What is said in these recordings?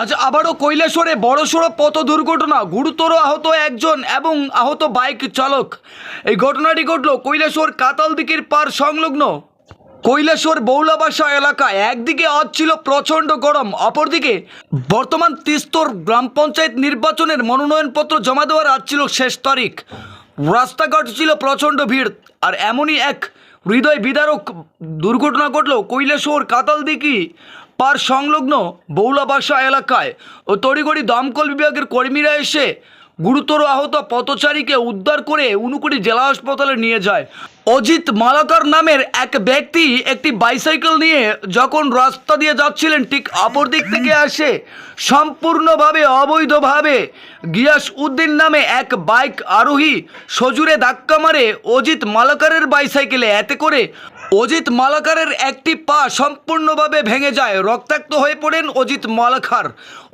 আজ আবারও কৈলাসরে বড়সড় পথ দুর্ঘটনা, গুরুতর আহত একজন এবং আহত বাইক চালক। এই ঘটনাটি ঘটল কৈলাসর কাতালদিকের পার সংলগ্ন কৈলাসর বৌলাবাসা এলাকায়। একদিকে আজ ছিল প্রচণ্ড গরম, অপরদিকে বর্তমান তিস্তর গ্রাম পঞ্চায়েত নির্বাচনের মনোনয়নপত্র জমা দেওয়ার আজ ছিল শেষ তারিখ। রাস্তাঘাট ছিল প্রচণ্ড ভিড়, আর এমনই এক হৃদয় বিদারক দুর্ঘটনা ঘটল কৈলাসর কাতালদিকি পার সংলগ্ন বৌলাবাসা এলাকায় ও তড়িঘড়ি দমকল বিভাগের কর্মীরা এসে গুরুতর আহত পথচারীকে উদ্ধার করে উনুকুড়ি জেলা হাসপাতালে নিয়ে যায়। অজিত মালাকার নামের এক ব্যক্তি একটি বাইসাইকেল নিয়ে যখন রাস্তা দিয়ে যাচ্ছিলেন, ঠিক অপর দিক থেকে আসে। সম্পূর্ণভাবে অবৈধভাবে গিয়াস উদ্দিন নামে এক বাইক আরোহী সজুরে ধাক্কা মারে অজিত মালাকারের বাইসাইকেলে। এতে করে অজিত মালাকারের একটি পা সম্পূর্ণভাবে ভেঙে যায়। রক্তাক্ত হয়ে পড়েন অজিত মালাকার।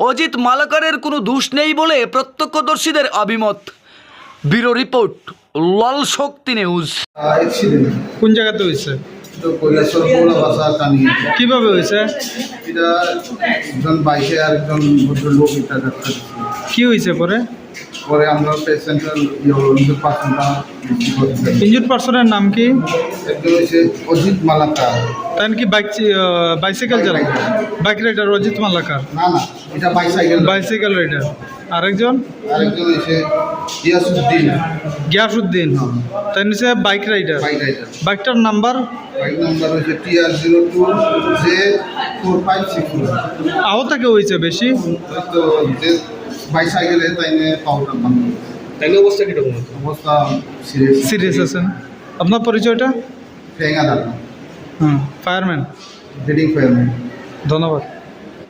অজিত মালাকারের কোনো দোষ নেই বলে প্রত্যক্ষদর্শীদের অভিমত। Bureau report Lal Shakti news. কোন জায়গাতে হয়েছে? কীভাবে হয়েছে? এটা একজন বাইকে আর একজন ভদ্রলোক এটা কি হয়েছে পরে? পরে আমরা পেশেন্টের বিক্রি ইঞ্জুর পার্সনের নাম কি? একজন হচ্ছে অজিত মালাকা তাই কি বাইক বাইসাইকেল চালায়? Bike rider Ajit Malakar? না না এটা বাইসাইকেল বাইসাইকেল রাইডার আরেকজন? আরেকজন হচ্ছে ইয়াসুদ্দিন গিয়াসুদ্দিন তাই নিচে বাইক রাইডার বাইক রাইডার বাইকটার নাম্বার বাইক নাম্বার হচ্ছে TR zero two J four five six আহত কে হয়েছে বেশি? তো বাইসাইকেলে তাইনে পাউডার বান্ধব তাইলে অবস্থা কীরকম? অবস্থা সিরিয়াস সিরিয়াস আছেন? আপনার পরিচয়টা? ফেঙ্গা দাদা। হুম ফায়ারম্যান রিডিং ফায়ারম্যান ধন্যবাদ।